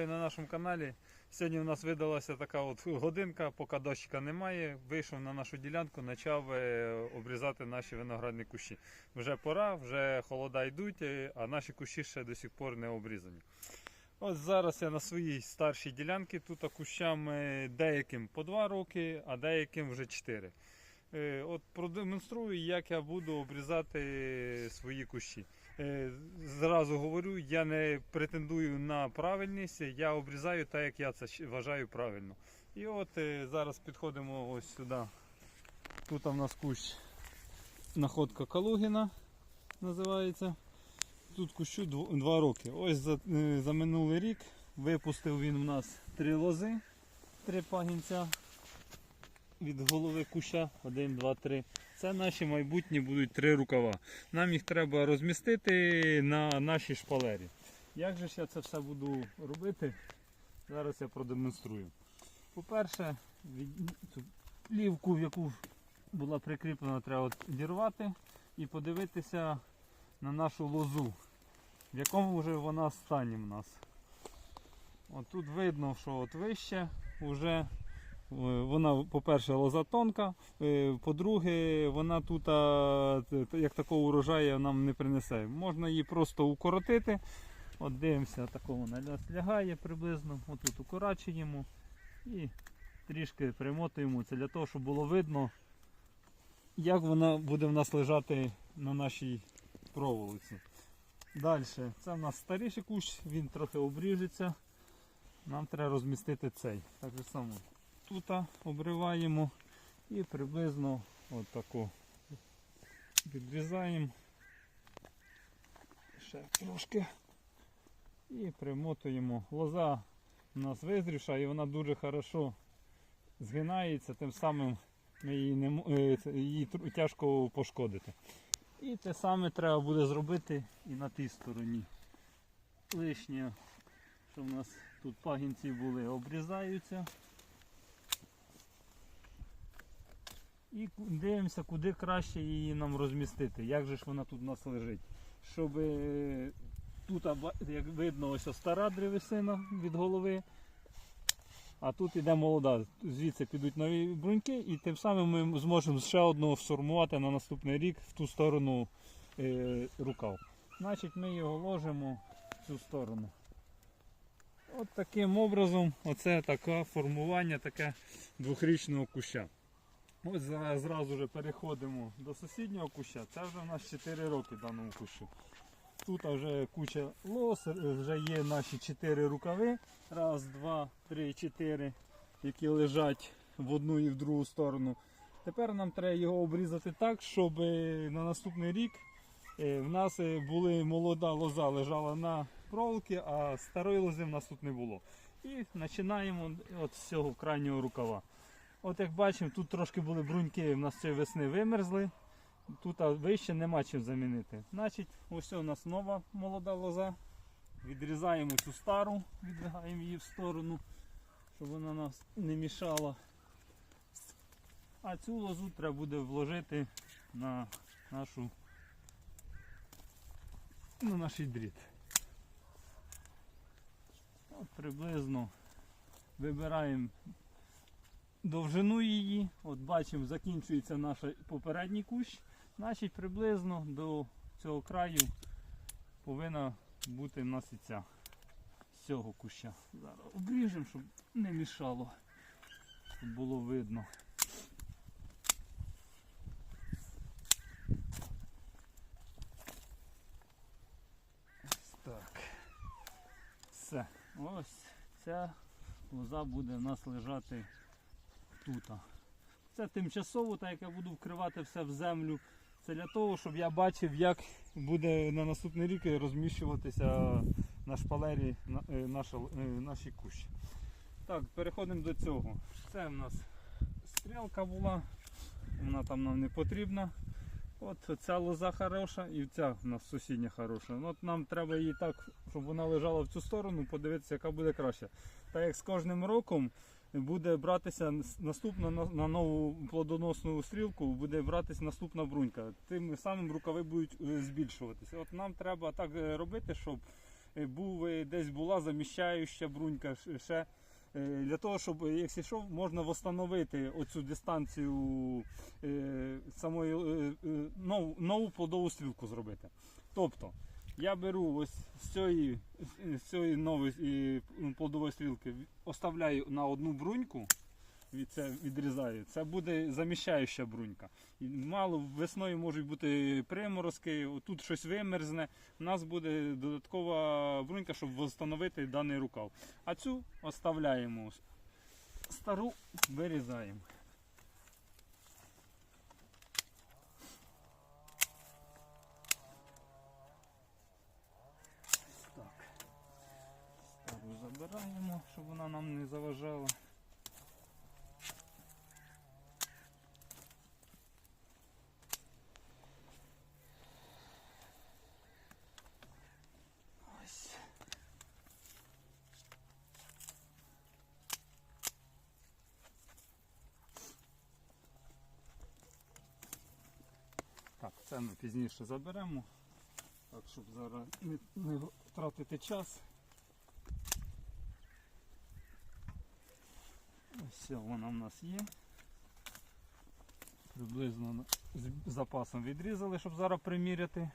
Вітаю на нашому каналі. Сьогодні у нас видалася така от годинка, поки дощика немає. Вийшов на нашу ділянку, почав е, обрізати наші виноградні кущі. Вже пора, вже холода йдуть, е, а наші кущі ще до сих пор не обрізані. От зараз я на своїй старшій ділянці, тут кущам е, деяким по 2 роки, а деяким вже 4. Е, От продемонструю, як я буду обрізати свої кущі. Е, Зразу говорю, я не претендую на правильність, я обрізаю так, як я це вважаю правильно. І от е, зараз підходимо ось сюди. Тут у нас кущ находка Калугіна називається. Тут кущу 2 роки. Ось за, е, за минулий рік випустив він у нас три лози, три пагінця від голови куща. Один, два, три. Це наші майбутні будуть три рукава. Нам їх треба розмістити на нашій шпалері. Як же ж я це все буду робити? Зараз я продемонструю. По-перше, плівку, в яку була прикріплена, треба відірвати і подивитися на нашу лозу, в якому вже вона стані в нас. От тут видно, що от вище вже Вона, по-перше, лоза тонка, е, по-друге, вона тут як такого урожаю нам не принесе. Можна її просто укоротити. От дивимося, такого лягає приблизно. Отут укорачуємо і трішки примотуємо. Це для того, щоб було видно, як вона буде в нас лежати на нашій проволоці. Далі, це в нас старіший кущ, він трохи обріжеться. Нам треба розмістити цей. Так же само тут обриваємо і приблизно отако відрізаємо ще трошки і примотуємо. Лоза у нас визрівша і вона дуже хорошо згинається, тим самим ми її, не, е, її тяжко пошкодити. І те саме треба буде зробити і на тій стороні. Лишнє, що в нас тут пагінці були, обрізаються. І дивимося, куди краще її нам розмістити. Як же ж вона тут у нас лежить. Щоб е, тут, як видно, ось стара древесина від голови. А тут іде молода. Звідси підуть нові бруньки, і тим самим ми зможемо ще одного сформувати на наступний рік в ту сторону е, рукав. Значить, ми його ложимо в цю сторону. От таким образом, оце таке формування таке двохрічного куща. Ось зразу вже переходимо до сусіднього куща. Це вже в нас 4 роки даному кущу. Тут вже куча лос, вже є наші 4 рукави. Раз, два, три, чотири, які лежать в одну і в другу сторону. Тепер нам треба його обрізати так, щоб е, на наступний рік е, в нас е, були молода лоза лежала на проволоці, а старої лози в нас тут не було. І починаємо от з цього крайнього рукава. От як бачимо, тут трошки були бруньки, в нас цієї весни вимерзли. Тут вище нема чим замінити. Значить, ось у нас нова молода лоза. Відрізаємо цю стару, відвигаємо її в сторону, щоб вона нас не мішала. А цю лозу треба буде вложити на нашу на наш дріт. От приблизно вибираємо довжину її. От бачимо, закінчується наш попередній кущ. Значить, приблизно до цього краю повинна бути в нас і ця цього куща. Зараз обріжемо, щоб не мішало, щоб було видно. Так. Все. Ось ця лоза буде в нас лежати тут. Це тимчасово, так як я буду вкривати все в землю. Це для того, щоб я бачив, як буде на наступний рік розміщуватися на шпалері е, наша, е, наші кущі. Так, переходимо до цього. Це в нас стрілка була, вона там нам не потрібна. От ця лоза хороша і ця в нас сусідня хороша. От нам треба її так, щоб вона лежала в цю сторону, подивитися, яка буде краще. Так як з кожним роком буде братися наступна на, нову плодоносну стрілку, буде братися наступна брунька. Тим самим рукави будуть е, збільшуватися. От нам треба так е, робити, щоб е, був, десь була заміщаюча брунька. Ще, для того, щоб, якщо що, можна встановити оцю дистанцію самої нову плодову стрілку зробити. Тобто, я беру ось з цієї, з цієї нової е, плодової стрілки, оставляю на одну бруньку, це відрізаю. Це буде заміщаюча брунька. Мало весною можуть бути приморозки, тут щось вимерзне. У нас буде додаткова брунька, щоб встановити даний рукав. А цю оставляємо. Стару вирізаємо. Ось Так. Стару щоб вона нам не заважала. Так, це ми пізніше заберемо. Так, щоб зараз не втратити час. Ось вона в нас є. Приблизно з запасом відрізали, щоб зараз приміряти.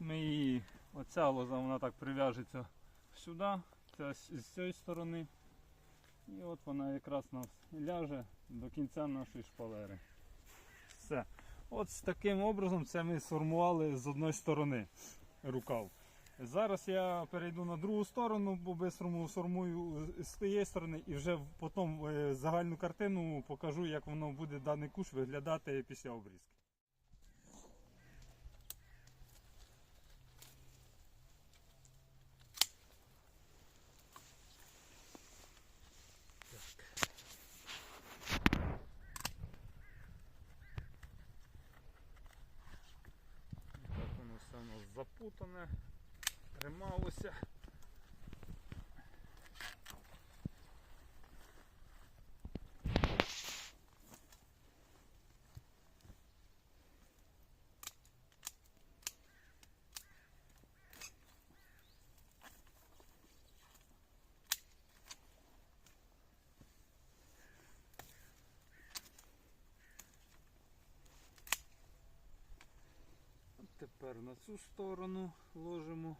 Ми її, оця лоза вона так прив'яжеться сюди, ця з цієї сторони. І от вона якраз нас ляже до кінця нашої шпалери. Все. От таким образом це ми сформували з одної сторони рукав. Зараз я перейду на другу сторону, бо бистрому сформую з тієї сторони і вже потім е, загальну картину покажу, як воно буде даний куш виглядати після обрізки. Так воно все у нас запутане, трималося. Тепер на цю сторону ложимо.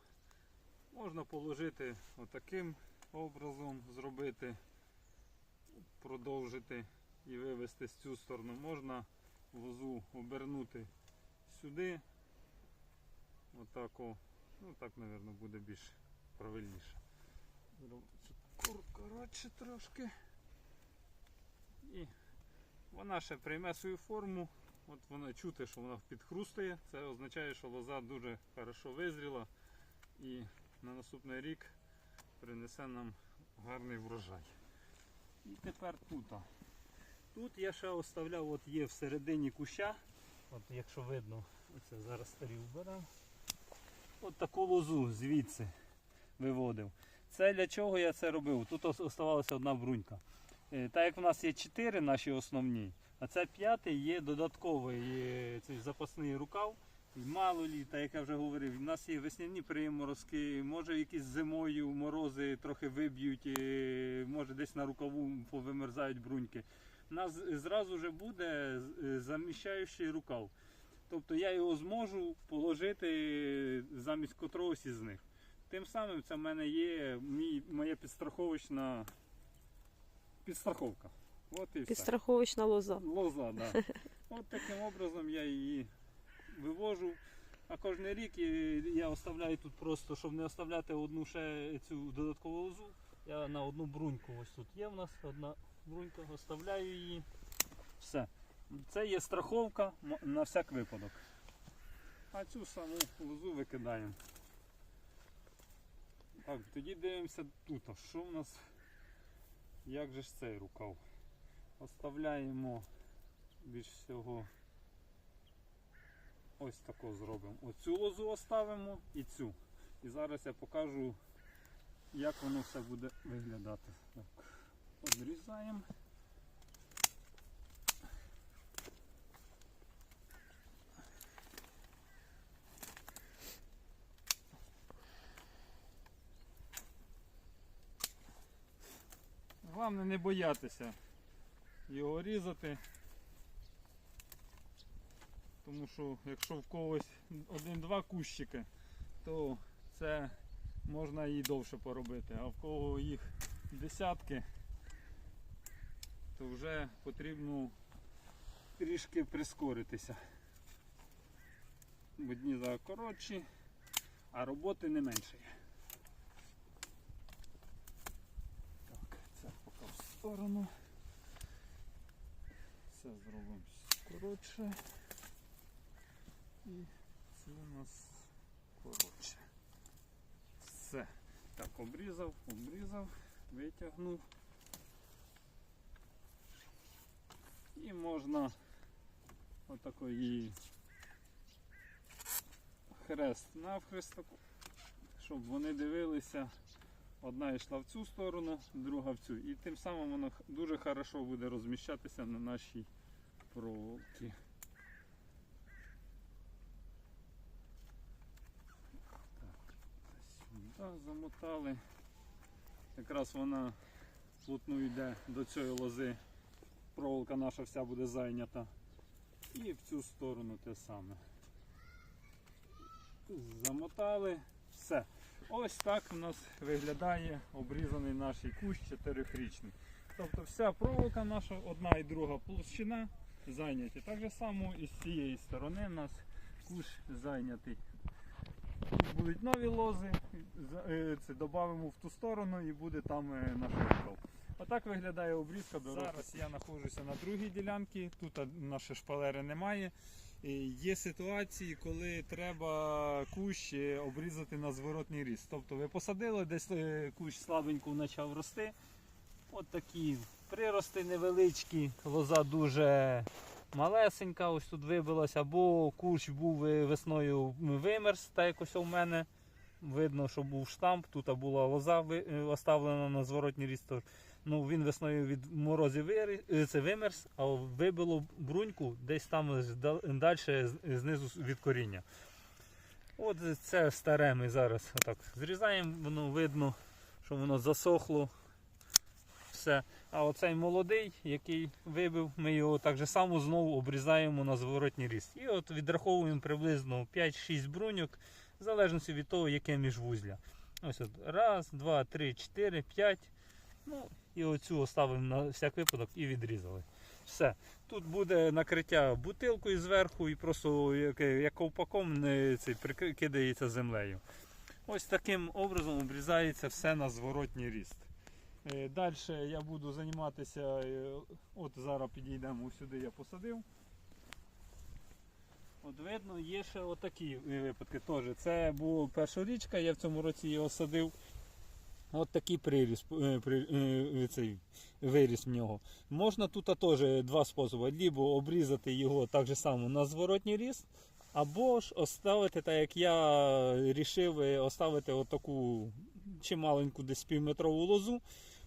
Можна положити отаким образом, зробити, продовжити і вивести з цю сторону. Можна возу обернути сюди. Отак. Ну так, мабуть, буде більш правильніше. Коротше трошки. І вона ще прийме свою форму. От вона чути, що вона підхрустає. Це означає, що лоза дуже хорошо визріла і на наступний рік принесе нам гарний врожай. І тепер тут. Тут я ще оставляв, от є всередині куща. От якщо видно, оце зараз старі вберемо. От таку лозу звідси виводив. Це для чого я це робив? Тут ос- оставалася одна брунька. Е, Так як в нас є чотири наші основні, а це п'ятий є додатковий е, цей запасний рукав. І мало лі, так як я вже говорив, в нас є весняні приморозки, може якісь зимою морози трохи виб'ють, може десь на рукаву повимерзають бруньки. У нас зразу вже буде е, заміщаючий рукав. Тобто я його зможу положити замість котрогось із них. Тим самим це в мене є мій, моя підстраховочна підстраховка. От і все. Підстраховочна лоза. Лоза, да. От таким образом я її вивожу. А кожен рік я оставляю тут просто, щоб не оставляти одну ще цю додаткову лозу. Я на одну бруньку, ось тут є в нас одна брунька, оставляю її. Все. Це є страховка на всяк випадок. А цю саму лозу викидаємо. Так, тоді дивимося тут. Що в нас? Як же ж цей рукав? Оставляємо більш всього Ось тако зробимо. Оцю лозу оставимо і цю. І зараз я покажу, як воно все буде виглядати. Так, Подрізаємо. Головне не боятися його різати. Тому що якщо в когось один-два кущики, то це можна і довше поробити. А в кого їх десятки, то вже потрібно трішки прискоритися. Бо дні коротші, а роботи не менше. є. Так, це поки в сторону. Це зробимо коротше. І це у нас коротше. Все. Так, обрізав, обрізав, витягнув. І можна отакої хрест навхрест, щоб вони дивилися. Одна йшла в цю сторону, друга в цю. І тим самим воно дуже хорошо буде розміщатися на нашій проволоці. Так, замотали. Якраз вона плотно йде до цієї лози. Проволока наша вся буде зайнята. І в цю сторону те саме. Замотали. Все. Ось так у нас виглядає обрізаний наш кущ чотирихрічний. Тобто вся проволока наша, одна і друга площина зайняті. Так же само і з цієї сторони у нас кущ зайнятий. Будуть нові лози, е, це додамо в ту сторону і буде там е, наш викол. Отак виглядає обрізка до Зараз я знаходжуся на другій ділянці, тут наші шпалери немає. Е, Є ситуації, коли треба кущ е, обрізати на зворотній ріст. Тобто ви посадили, десь е, кущ слабенько почав рости. От такі прирости невеличкі, лоза дуже малесенька, ось тут вибилася, або кущ був весною вимерз, так як ось у мене. Видно, що був штамп, тут була лоза е, оставлена на зворотній ріст. Ну, він весною від морозів е, вимерз, а вибило бруньку десь там далі знизу від коріння. От це старе ми зараз отак зрізаємо, воно видно, що воно засохло. Все. А оцей молодий, який вибив, ми його так же само знову обрізаємо на зворотній ріст. І от відраховуємо приблизно 5-6 бруньок, в залежності від того, яке міжвузля. Ось от раз, два, три, чотири, п'ять. Ну, і оцю оставимо на всяк випадок і відрізали. Все. Тут буде накриття бутилкою зверху і просто як, як ковпаком не, цей, прикри- кидається землею. Ось таким образом обрізається все на зворотній ріст. Далі я буду займатися, е, от зараз підійдемо сюди, я посадив. От видно, є ще отакі е, випадки теж. Це була перша річка, я в цьому році його садив. От такий приріс, е, при- е, цей, виріс в нього. Можна тут теж два способи. Либо обрізати його так же само на зворотній ріст, або ж оставити, так як я рішив, е, оставити отаку чималеньку десь півметрову лозу.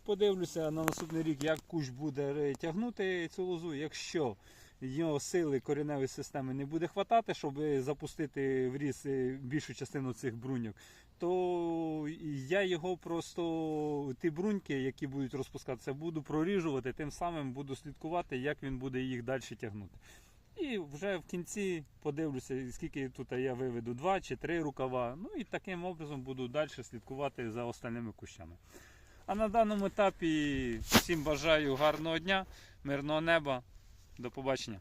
Подивлюся на наступний рік, як кущ буде е, тягнути цю лозу. Якщо його сили кореневої системи не буде хватати, щоб запустити в ріс е, більшу частину цих бруньок, то я його просто ті бруньки, які будуть розпускатися, буду проріжувати, тим самим буду слідкувати, як він буде їх далі тягнути. І вже в кінці подивлюся, скільки тут я виведу, два чи три рукава. Ну і таким образом буду далі слідкувати за остальними кущами. А на даному етапі всім бажаю гарного дня, мирного неба. До побачення.